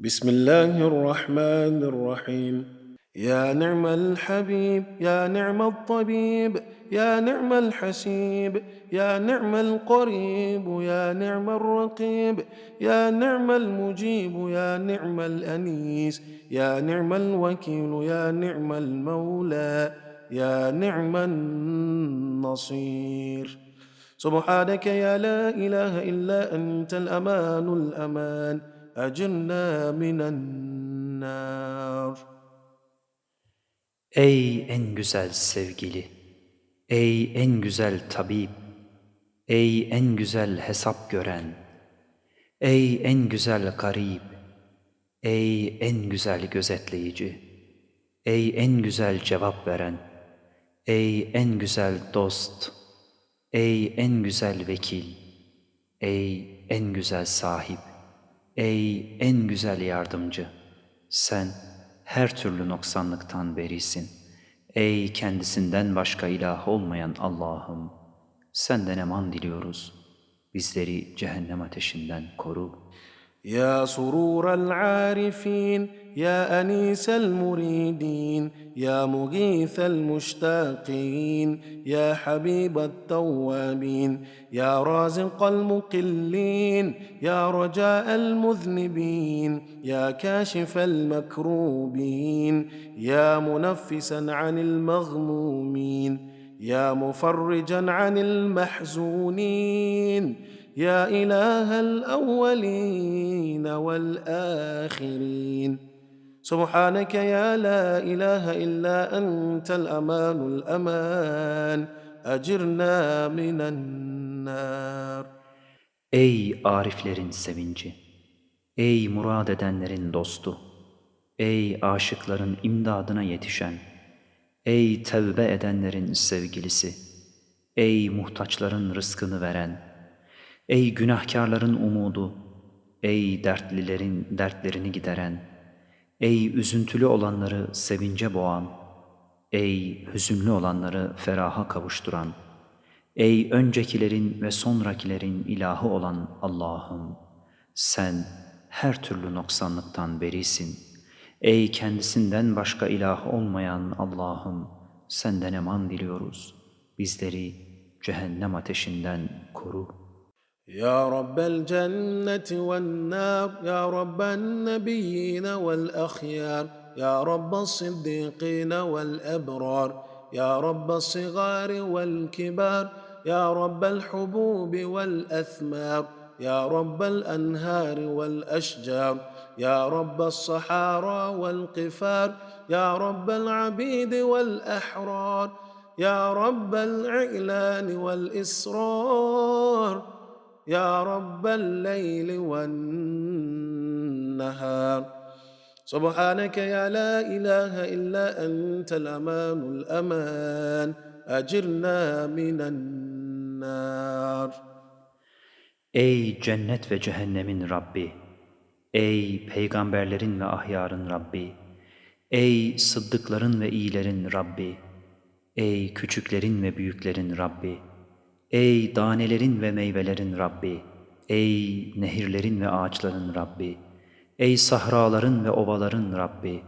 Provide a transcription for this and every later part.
بسم الله الرحمن الرحيم يا نعم الحبيب يا نعم الطبيب يا نعم الحسيب يا نعم القريب يا نعم الرقيب يا نعم المجيب يا نعم الأنيس يا نعم الوكيل يا نعم المولى يا نعم النصير سبحانك يا لا إله إلا أنت الأمان الأمان أجرنا من النار Ey en güzel sevgili, ey en güzel tabip, ey en güzel hesap gören, ey en güzel garip, ey en güzel gözetleyici, ey en güzel cevap veren, ey en güzel dost, ey en güzel vekil, ey en güzel sahip, ey en güzel yardımcı, sen her türlü noksanlıktan berisin. Ey kendisinden başka ilah olmayan Allah'ım, senden eman diliyoruz. Bizleri cehennem ateşinden koru. يا سرور العارفين يا أنيس المريدين يا مغيث المشتاقين يا حبيب التوابين يا رازق المقلين يا رجاء المذنبين يا كاشف المكروبين يا منفسا عن المغمومين يا مفرجا عن المحزونين. يا إله الأولين والآخرين سبحانك يا لا إله إلا أنت الأمان الأمان أجرنا من النار Ey ariflerin sevinci, ey murad edenlerin dostu, ey aşıkların imdadına yetişen, ey tevbe edenlerin sevgilisi, ey muhtaçların rızkını veren, Ey günahkarların umudu, ey dertlilerin dertlerini gideren, ey üzüntülü olanları sevince boğan, ey hüzünlü olanları feraha kavuşturan, Ey öncekilerin ve sonrakilerin ilahı olan Allah'ım, sen her türlü noksanlıktan berisin. Ey kendisinden başka ilah olmayan Allah'ım, senden eman diliyoruz. Bizleri cehennem ateşinden koru. يا رب الجنة والنار يا رب النبيين والأخيار يا رب الصديقين والأبرار يا رب الصغار والكبار يا رب الحبوب والأثمار يا رب الأنهار والأشجار يا رب الصحارى والقفار يا رب العبيد والأحرار يا رب الإعلان والإسرار. يا رب الليل والنهار سبحانك يا لا إله إلا أنت الأمان الأمان أجرنا من النار Ey cennet ve cehennemin Rabbi! Ey peygamberlerin ve ahyarın Rabbi! Ey sıddıkların ve iyilerin Rabbi! Ey küçüklerin ve büyüklerin Rabbi! Ey danelerin ve meyvelerin Rabbi! Ey nehirlerin ve ağaçların Rabbi! Ey sahraların ve ovaların Rabbi!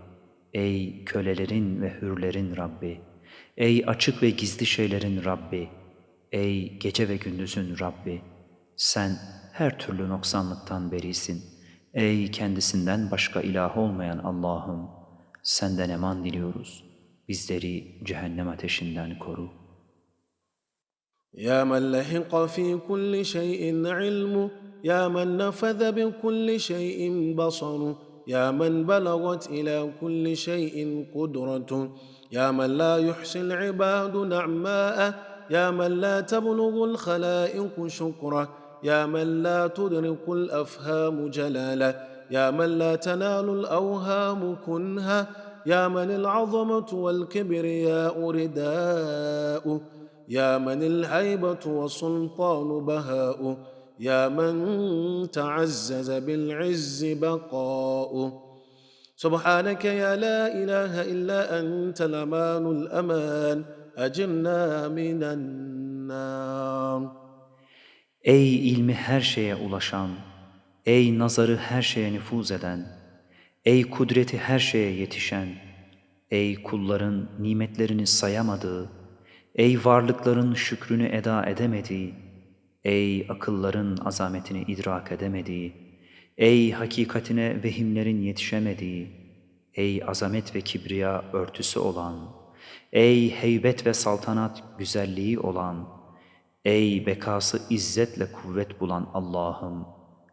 Ey kölelerin ve hürlerin Rabbi! Ey açık ve gizli şeylerin Rabbi! Ey gece ve gündüzün Rabbi! Sen her türlü noksanlıktan berisin. Ey kendisinden başka ilah olmayan Allah'ım! Senden eman diliyoruz. Bizleri cehennem ateşinden koru. يا من لحق في كل شيء علمه يا من نفذ بكل شيء بصره يا من بلغت إلى كل شيء قدرته يا من لا يحصي العباد نعماءه يا من لا تبلغ الخلائق شكره يا من لا تدرك الأفهام جلاله يا من لا تنال الأوهام كنها يا من العظمة والكبرياء رداؤه يا من الهيبة والسلطان بهاؤه يا من تعزز بالعز بقاؤه سبحانك يا لا إله إلا أنت الأمان الأمان أجرنا من النار Ey ilmi her şeye ulaşan, ey nazarı her şeye nüfuz eden, Ey kudreti her şeye yetişen, ey kulların nimetlerini sayamadığı, ey varlıkların şükrünü eda edemediği, ey akılların azametini idrak edemediği, ey hakikatine vehimlerin yetişemediği, ey azamet ve kibriya örtüsü olan, ey heybet ve saltanat güzelliği olan, ey bekası izzetle kuvvet bulan Allah'ım,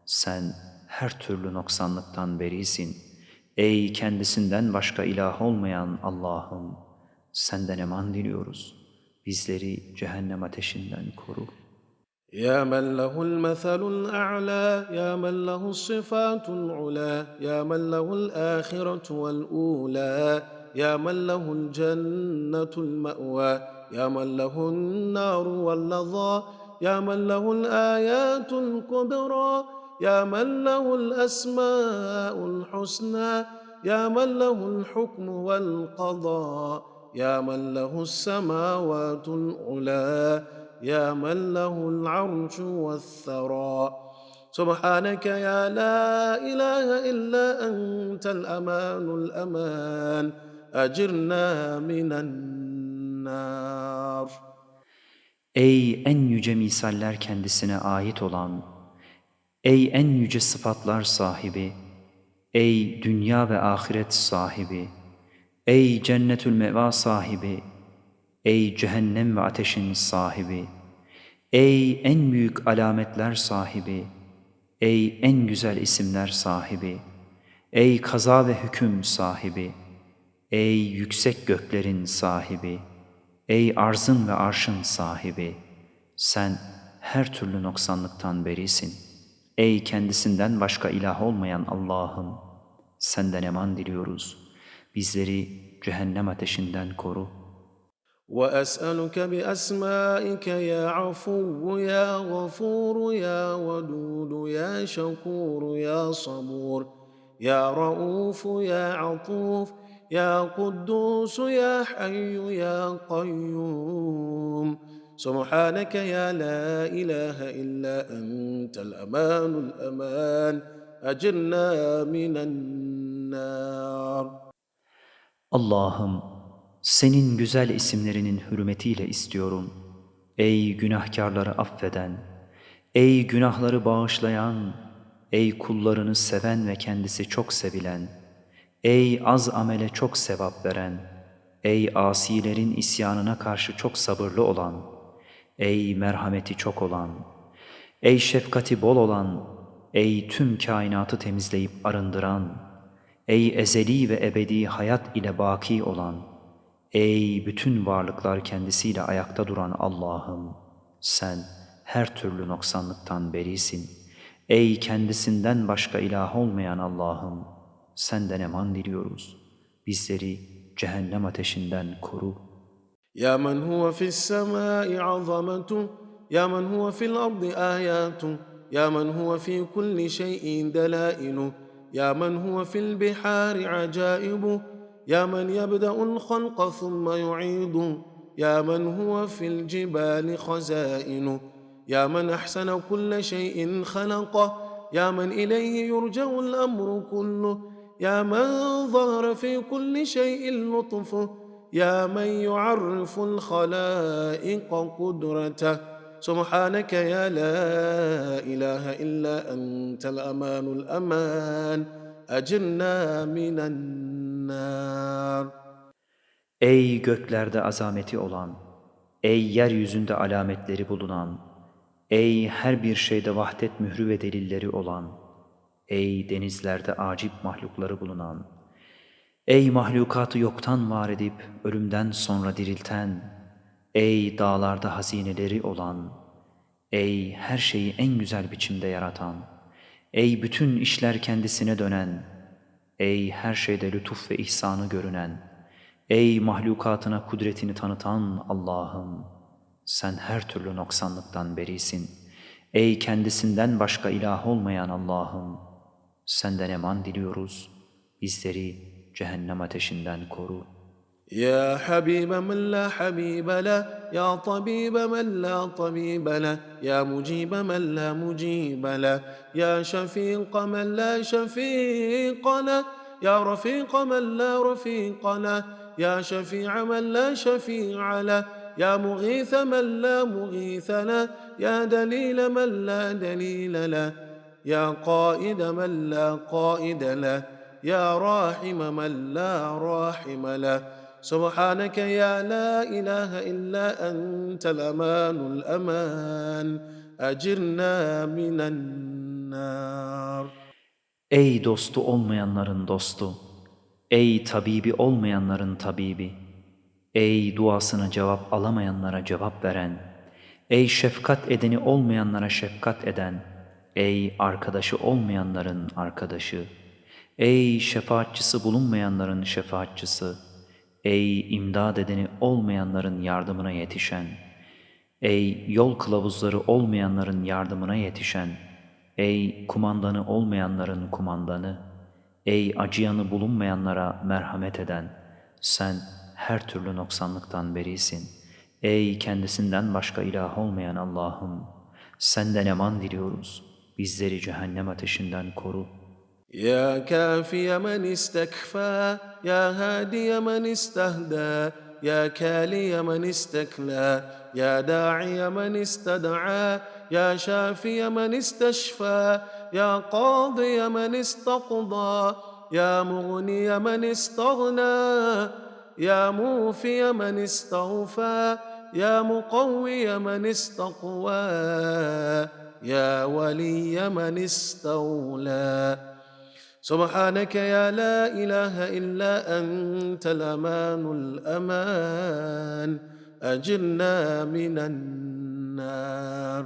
sen her türlü noksanlıktan berisin. Ey kendisinden başka ilah olmayan Allah'ım, senden eman diliyoruz. Bizleri cehennem ateşinden koru. يا من له المثل الأعلى يا من له الصفات العلى يا من له الآخرة والأولى يا من له الجنة المأوى يا من له النار واللظى يا من له الآيات الكبرى يا من له الأسماء الحسنى يا من له الحكم والقضاء يا من له السماوات العلى يا من له العرش والثرى سبحانك يا لا إله إلا أنت الأمان الأمان أجرنا من النار Ey en yüce misaller kendisine ait olan, ey en yüce sıfatlar sahibi, ey dünya ve ahiret sahibi, ey cennetül meva sahibi, ey cehennem ve ateşin sahibi, ey en büyük alametler sahibi, ey en güzel isimler sahibi, ey kaza ve hüküm sahibi, ey yüksek göklerin sahibi, Ey arzın ve arşın sahibi, sen her türlü noksanlıktan berisin. Ey kendisinden başka ilah olmayan Allah'ım, senden eman diliyoruz. Bizleri cehennem ateşinden koru. واسالك باسمائك يا عفو يا غفور يا ودود يا شكور يا صبور يا رؤوف يا عطوف يا قدوس يا حي يا قيوم سبحانك يا لا اله الا انت الامان الامان اجرنا من النار Allah'ım, senin güzel isimlerinin hürmetiyle istiyorum. Ey günahkarları affeden, ey günahları bağışlayan, ey kullarını seven ve kendisi çok sevilen, ey az amele çok sevap veren, ey asilerin isyanına karşı çok sabırlı olan, ey merhameti çok olan, ey şefkati bol olan, ey tüm kainatı temizleyip arındıran, Ey ezeli ve ebedi hayat ile baki olan, ey bütün varlıklar kendisiyle ayakta duran Allah'ım, sen her türlü noksanlıktan berisin. Ey kendisinden başka ilah olmayan Allah'ım, senden eman diliyoruz. Bizleri cehennem ateşinden koru. Ya men huve fi's-semâi azametu, ya men huve fil-ardı âyâtu, ya men huve fi kulli şey'in delâinuhu يا من هو في البحار عجائبه يا من يبدأ الخلق ثم يعيد يا من هو في الجبال خزائنه يا من أحسن كل شيء خلقه يا من إليه يرجع الأمر كله يا من ظهر في كل شيء لطفه يا من يعرف الخلائق قدرته. سبحانك يا لا اله الا انت الامان الامان اجرنا من النار Ey göklerde azameti olan, ey yeryüzünde alametleri bulunan, ey her bir şeyde vahdet mührü ve delilleri olan, ey denizlerde acip mahlukları bulunan, ey mahlukatı yoktan var edip ölümden sonra dirilten, ey dağlarda hazineleri olan, ey her şeyi en güzel biçimde yaratan, ey bütün işler kendisine dönen, ey her şeyde lütuf ve ihsanı görünen, Ey mahlukatına kudretini tanıtan Allah'ım, sen her türlü noksanlıktan berisin. Ey kendisinden başka ilah olmayan Allah'ım, senden eman diliyoruz. Bizleri cehennem ateşinden koru. يا حبيب من لا حبيب له يا طبيب من لا طبيب له يا مجيب من لا مجيب له يا شفيق من لا شفيق له يا رفيق من لا رفيق له يا شفيع من لا شفيع له يا مغيث من لا مغيث له يا دليل من لا دليل له يا قائد من لا قائد له يا راحم من لا راحم له سبحانك يا لا إله إلا أنت الأمان الأمان أجرنا من النار Ey dostu olmayanların dostu, ey tabibi olmayanların tabibi, ey duasına cevap alamayanlara cevap veren, ey şefkat edeni olmayanlara şefkat eden, ey arkadaşı olmayanların arkadaşı, ey şefaatçisi bulunmayanların şefaatçısı, Ey imdad edeni olmayanların yardımına yetişen, ey yol kılavuzları olmayanların yardımına yetişen, Ey kumandanı olmayanların kumandanı, ey acıyanı bulunmayanlara merhamet eden, sen her türlü noksanlıktan berisin. Ey kendisinden başka ilah olmayan Allah'ım, senden eman diliyoruz. Bizleri cehennem ateşinden koru. يا كافي من استكفى يا هادي من استهدى يا كالي من استكلى يا داعي من استدعى يا شافي من استشفى يا قاضي من استقضى يا مغني من استغنى يا موفي من استغفى يا مقوي من استقوى يا ولي من استولى. سبحانك يا لا إله إلا أنت الأمان الأمان أجرنا من النار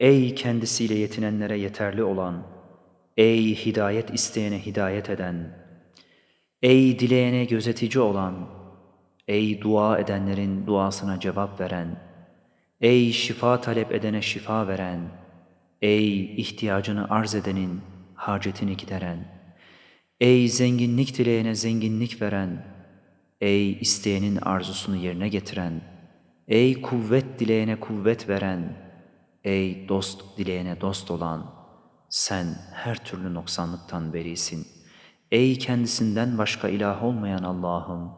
Ey kendisiyle yetinenlere yeterli olan, ey hidayet isteyene hidayet eden, ey dileyene gözetici olan, ey dua edenlerin duasına cevap veren, ey şifa talep edene şifa veren, ey ihtiyacını arz edenin hacetini gideren, Ey zenginlik dileyene zenginlik veren, ey isteyenin arzusunu yerine getiren, ey kuvvet dileyene kuvvet veren, Ey dost dileyene dost olan, sen her türlü noksanlıktan berisin. Ey kendisinden başka ilah olmayan Allah'ım,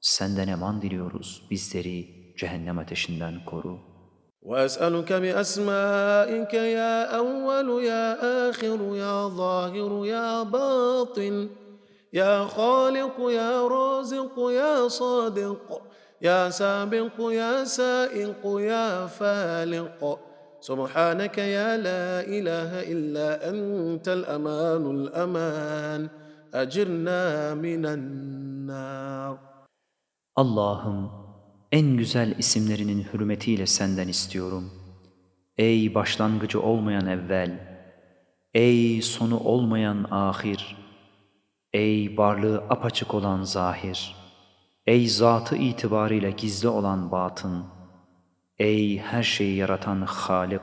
senden eman diliyoruz, bizleri cehennem ateşinden koru. وأسألك بأسمائك يا أول يا آخر يا ظاهر يا باطن يا خالق يا رازق يا صادق يا سابق يا سائق يا فالق. سبحانك يا لا إله إلا أنت الأمان الأمان. أجرنا من النار. Allah'ım en güzel isimlerinin hürmetiyle senden istiyorum. Ey başlangıcı olmayan evvel, ey sonu olmayan ahir, ey varlığı apaçık olan zahir, ey zatı itibarıyla gizli olan batın, ey her şeyi yaratan Halik,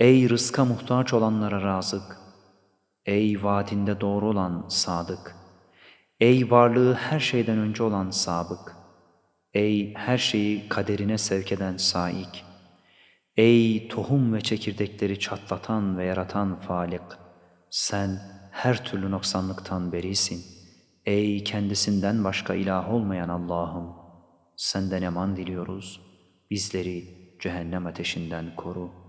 ey rızka muhtaç olanlara razık, ey vaadinde doğru olan sadık, ey varlığı her şeyden önce olan sabık, ey her şeyi kaderine sevk eden saik, ey tohum ve çekirdekleri çatlatan ve yaratan Falik, sen her türlü noksanlıktan berisin. Ey kendisinden başka ilah olmayan Allah'ım, senden eman diliyoruz. Bizleri cehennem ateşinden koru.''